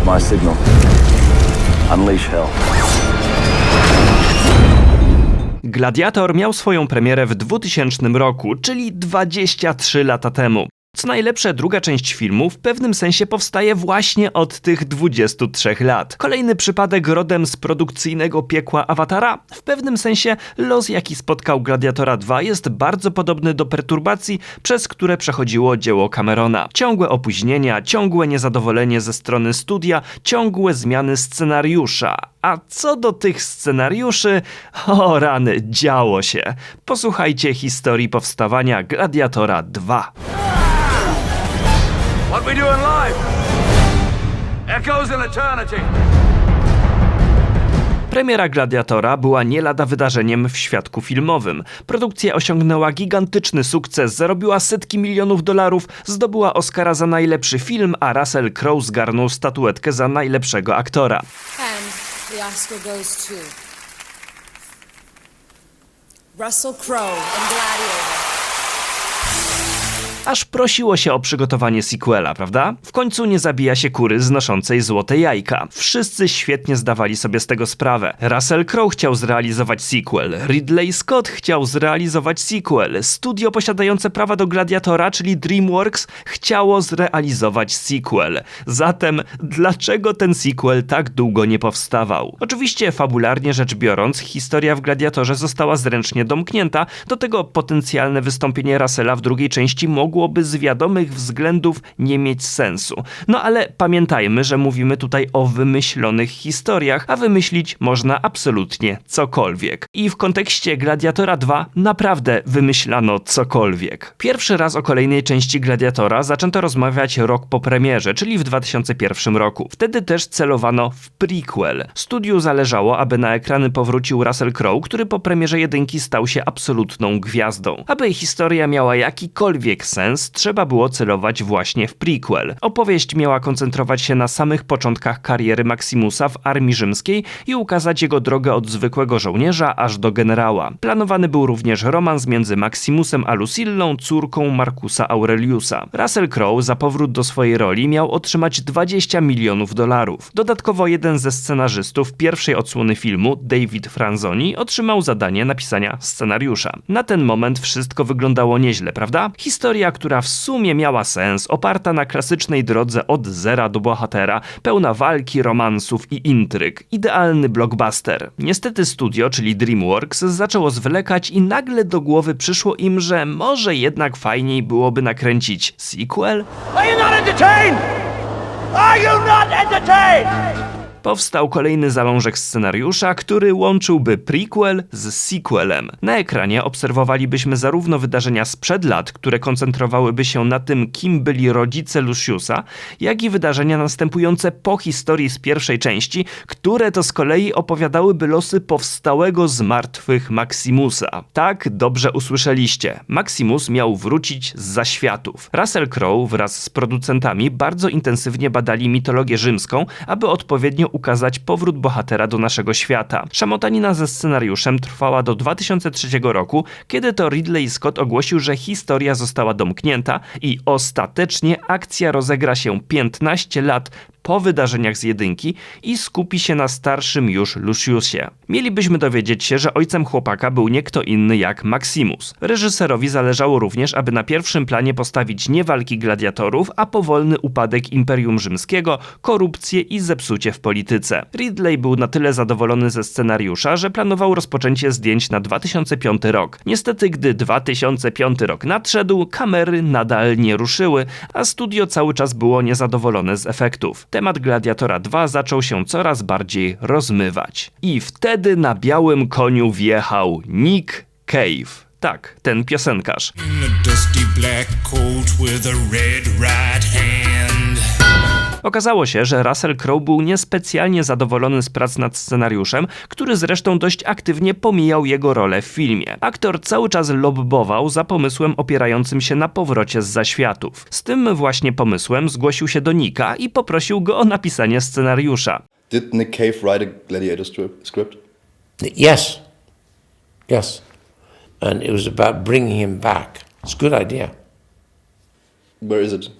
At my signal, unleash hell. Gladiator miał swoją premierę w 2000 roku, czyli 23 lata temu. Co najlepsze, druga część filmu w pewnym sensie powstaje właśnie od tych 23 lat. Kolejny przypadek rodem z produkcyjnego piekła Awatara. W pewnym sensie los, jaki spotkał Gladiatora 2 jest bardzo podobny do perturbacji, przez które przechodziło dzieło Camerona. Ciągłe opóźnienia, ciągłe niezadowolenie ze strony studia, ciągłe zmiany scenariusza. A co do tych scenariuszy, o rany, działo się. Posłuchajcie historii powstawania Gladiatora 2. What we doing live? Echoes in eternity. Premiera Gladiatora była nie lada wydarzeniem w świadku filmowym. Produkcja osiągnęła gigantyczny sukces, zarobiła setki milionów dolarów, zdobyła Oscara za najlepszy film, a Russell Crowe zgarnął statuetkę za najlepszego aktora. And the Oscar goes to Russell Crowe in Gladiator. Aż prosiło się o przygotowanie sequela, prawda? W końcu nie zabija się kury znoszącej złote jajka. Wszyscy świetnie zdawali sobie z tego sprawę. Russell Crowe chciał zrealizować sequel, Ridley Scott chciał zrealizować sequel, studio posiadające prawa do Gladiatora, czyli DreamWorks, chciało zrealizować sequel. Zatem dlaczego ten sequel tak długo nie powstawał? Oczywiście, fabularnie rzecz biorąc, historia w Gladiatorze została zręcznie domknięta, do tego potencjalne wystąpienie Russella w drugiej części mogłoby z wiadomych względów nie mieć sensu. No ale pamiętajmy, że mówimy tutaj o wymyślonych historiach, a wymyślić można absolutnie cokolwiek. I w kontekście Gladiatora 2 naprawdę wymyślano cokolwiek. Pierwszy raz o kolejnej części Gladiatora zaczęto rozmawiać rok po premierze, czyli w 2001 roku. Wtedy też celowano w prequel. Studiu zależało, aby na ekrany powrócił Russell Crowe, który po premierze jedynki stał się absolutną gwiazdą. Aby historia miała jakikolwiek sens, trzeba było celować właśnie w prequel. Opowieść miała koncentrować się na samych początkach kariery Maximusa w armii rzymskiej i ukazać jego drogę od zwykłego żołnierza aż do generała. Planowany był również romans między Maximusem a Lucillą, córką Marcusa Aureliusa. Russell Crowe za powrót do swojej roli miał otrzymać 20 milionów dolarów. Dodatkowo jeden ze scenarzystów pierwszej odsłony filmu, David Franzoni, otrzymał zadanie napisania scenariusza. Na ten moment wszystko wyglądało nieźle, prawda? Historia, która w sumie miała sens, oparta na klasycznej drodze od zera do bohatera, pełna walki, romansów i intryg. Idealny blockbuster. Niestety studio, czyli DreamWorks, zaczęło zwlekać i nagle do głowy przyszło im, że może jednak fajniej byłoby nakręcić sequel? Are you not entertained? Are you not entertained? Powstał kolejny zalążek scenariusza, który łączyłby prequel z sequelem. Na ekranie obserwowalibyśmy zarówno wydarzenia sprzed lat, które koncentrowałyby się na tym, kim byli rodzice Luciusa, jak i wydarzenia następujące po historii z pierwszej części, które to z kolei opowiadałyby losy powstałego z martwych Maximusa. Tak, dobrze usłyszeliście. Maximus miał wrócić z zaświatów. Russell Crowe wraz z producentami bardzo intensywnie badali mitologię rzymską, aby odpowiednio ukazać powrót bohatera do naszego świata. Szamotanina ze scenariuszem trwała do 2003 roku, kiedy to Ridley Scott ogłosił, że historia została domknięta i ostatecznie akcja rozegra się 15 lat po wydarzeniach z jedynki i skupi się na starszym już Luciusie. Mielibyśmy dowiedzieć się, że ojcem chłopaka był nie kto inny jak Maximus. Reżyserowi zależało również, aby na pierwszym planie postawić nie walki gladiatorów, a powolny upadek Imperium Rzymskiego, korupcję i zepsucie w polityce. Ridley był na tyle zadowolony ze scenariusza, że planował rozpoczęcie zdjęć na 2005 rok. Niestety, gdy 2005 rok nadszedł, kamery nadal nie ruszyły, a studio cały czas było niezadowolone z efektów. Temat Gladiatora 2 zaczął się coraz bardziej rozmywać. I wtedy na białym koniu wjechał Nick Cave. Tak, ten piosenkarz. In Okazało się, że Russell Crowe był niespecjalnie zadowolony z prac nad scenariuszem, który zresztą dość aktywnie pomijał jego rolę w filmie. Aktor cały czas lobbował za pomysłem opierającym się na powrocie z zaświatów. Z tym właśnie pomysłem zgłosił się do Nika i poprosił go o napisanie scenariusza. Did Nick Cave write a Gladiator script? Yes. Yes. And it was about bringing him back. It's a good idea. Where is it?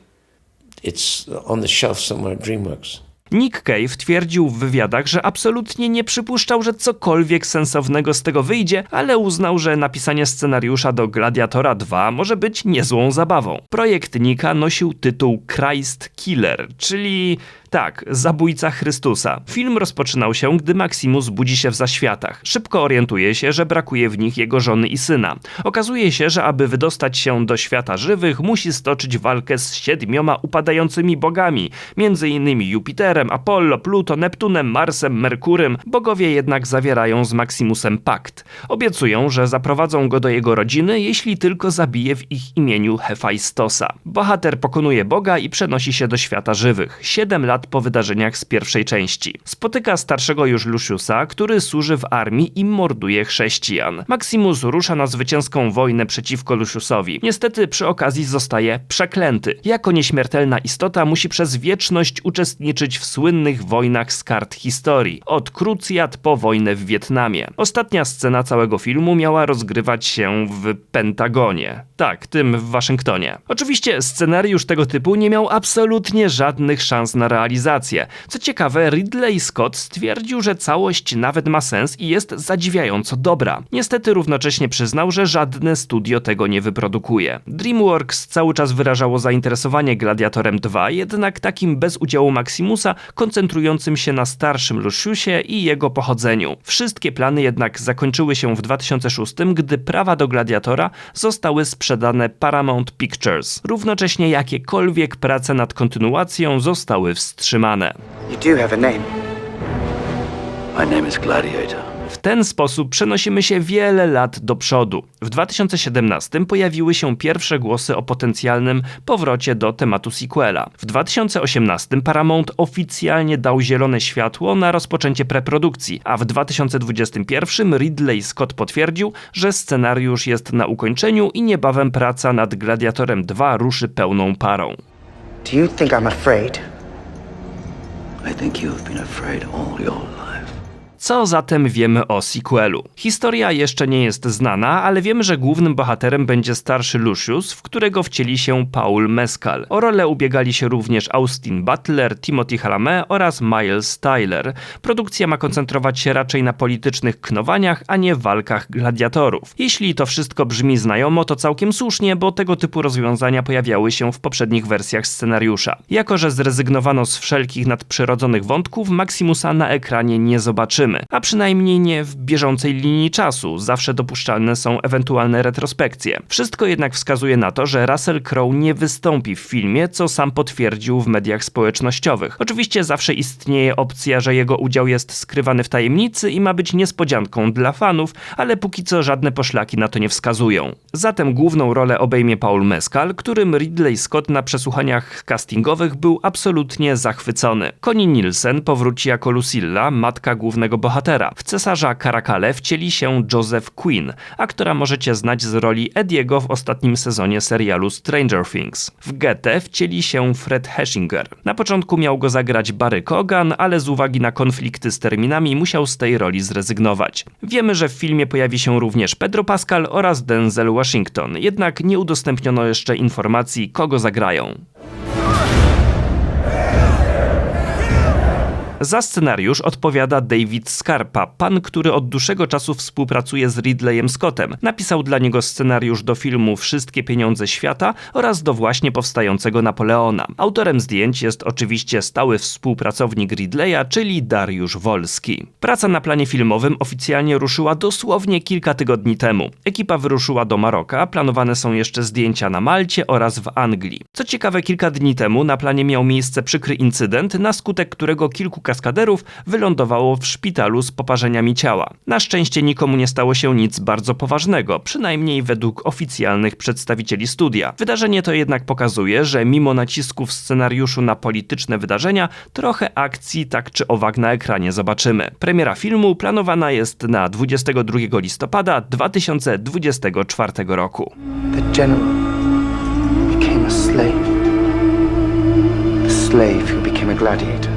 It's on the shelf somewhere at DreamWorks. Nick Cave twierdził w wywiadach, że absolutnie nie przypuszczał, że cokolwiek sensownego z tego wyjdzie, ale uznał, że napisanie scenariusza do Gladiatora 2 może być niezłą zabawą. Projekt Nika nosił tytuł Christ Killer, czyli tak, zabójca Chrystusa. Film rozpoczynał się, gdy Maximus budzi się w zaświatach. Szybko orientuje się, że brakuje w nich jego żony i syna. Okazuje się, że aby wydostać się do świata żywych, musi stoczyć walkę z siedmioma upadającymi bogami, między innymi Jupiterem, Apollo, Pluto, Neptunem, Marsem, Merkurym. Bogowie jednak zawierają z Maximusem pakt. Obiecują, że zaprowadzą go do jego rodziny, jeśli tylko zabije w ich imieniu Hefajstosa. Bohater pokonuje Boga i przenosi się do świata żywych. Siedem lat po wydarzeniach z pierwszej części. Spotyka starszego już Luciusa, który służy w armii i morduje chrześcijan. Maximus rusza na zwycięską wojnę przeciwko Luciusowi. Niestety przy okazji zostaje przeklęty. Jako nieśmiertelna istota musi przez wieczność uczestniczyć w słynnych wojnach z kart historii. Od krucjat po wojnę w Wietnamie. Ostatnia scena całego filmu miała rozgrywać się w Pentagonie. Tak, tym w Waszyngtonie. Oczywiście scenariusz tego typu nie miał absolutnie żadnych szans na realizację. Co ciekawe, Ridley Scott stwierdził, że całość nawet ma sens i jest zadziwiająco dobra. Niestety równocześnie przyznał, że żadne studio tego nie wyprodukuje. DreamWorks cały czas wyrażało zainteresowanie Gladiatorem 2, jednak takim bez udziału Maximusa, koncentrującym się na starszym Luciusie i jego pochodzeniu. Wszystkie plany jednak zakończyły się w 2006, gdy prawa do Gladiatora zostały sprzedane Paramount Pictures. Równocześnie jakiekolwiek prace nad kontynuacją zostały wstrzymane. You do have a name. My name is Gladiator. W ten sposób przenosimy się wiele lat do przodu. W 2017 pojawiły się pierwsze głosy o potencjalnym powrocie do tematu sequela. W 2018 Paramount oficjalnie dał zielone światło na rozpoczęcie preprodukcji, a w 2021 Ridley Scott potwierdził, że scenariusz jest na ukończeniu i niebawem praca nad Gladiatorem 2 ruszy pełną parą. Do you think I'm afraid? I think you've been afraid all your life. Co zatem wiemy o sequelu? Historia jeszcze nie jest znana, ale wiemy, że głównym bohaterem będzie starszy Lucius, w którego wcieli się Paul Mescal. O rolę ubiegali się również Austin Butler, Timothy Chalamet oraz Miles Tyler. Produkcja ma koncentrować się raczej na politycznych knowaniach, a nie walkach gladiatorów. Jeśli to wszystko brzmi znajomo, to całkiem słusznie, bo tego typu rozwiązania pojawiały się w poprzednich wersjach scenariusza. Jako, że zrezygnowano z wszelkich nadprzyrodzonych wątków, Maximusa na ekranie nie zobaczymy a przynajmniej nie w bieżącej linii czasu. Zawsze dopuszczalne są ewentualne retrospekcje. Wszystko jednak wskazuje na to, że Russell Crowe nie wystąpi w filmie, co sam potwierdził w mediach społecznościowych. Oczywiście zawsze istnieje opcja, że jego udział jest skrywany w tajemnicy i ma być niespodzianką dla fanów, ale póki co żadne poszlaki na to nie wskazują. Zatem główną rolę obejmie Paul Mescal, którym Ridley Scott na przesłuchaniach castingowych był absolutnie zachwycony. Connie Nielsen powróci jako Lucilla, matka głównego bohatera. W cesarza Karakale wcieli się Joseph Quinn, aktora możecie znać z roli Ediego w ostatnim sezonie serialu Stranger Things. W Getę wcieli się Fred Heshinger. Na początku miał go zagrać Barry Kogan, ale z uwagi na konflikty z terminami musiał z tej roli zrezygnować. Wiemy, że w filmie pojawi się również Pedro Pascal oraz Denzel Washington, jednak nie udostępniono jeszcze informacji, kogo zagrają. Za scenariusz odpowiada David Scarpa, pan, który od dłuższego czasu współpracuje z Ridleyem Scottem. Napisał dla niego scenariusz do filmu Wszystkie pieniądze świata oraz do właśnie powstającego Napoleona. Autorem zdjęć jest oczywiście stały współpracownik Ridleya, czyli Dariusz Wolski. Praca na planie filmowym oficjalnie ruszyła dosłownie kilka tygodni temu. Ekipa wyruszyła do Maroka, planowane są jeszcze zdjęcia na Malcie oraz w Anglii. Co ciekawe, kilka dni temu na planie miał miejsce przykry incydent, na skutek którego kilku kaskaderów wylądowało w szpitalu z poparzeniami ciała. Na szczęście nikomu nie stało się nic bardzo poważnego, przynajmniej według oficjalnych przedstawicieli studia. Wydarzenie to jednak pokazuje, że mimo nacisku w scenariuszu na polityczne wydarzenia, trochę akcji tak czy owak na ekranie zobaczymy. Premiera filmu planowana jest na 22 listopada 2024 roku. The general became a slave. Slave who became a gladiator.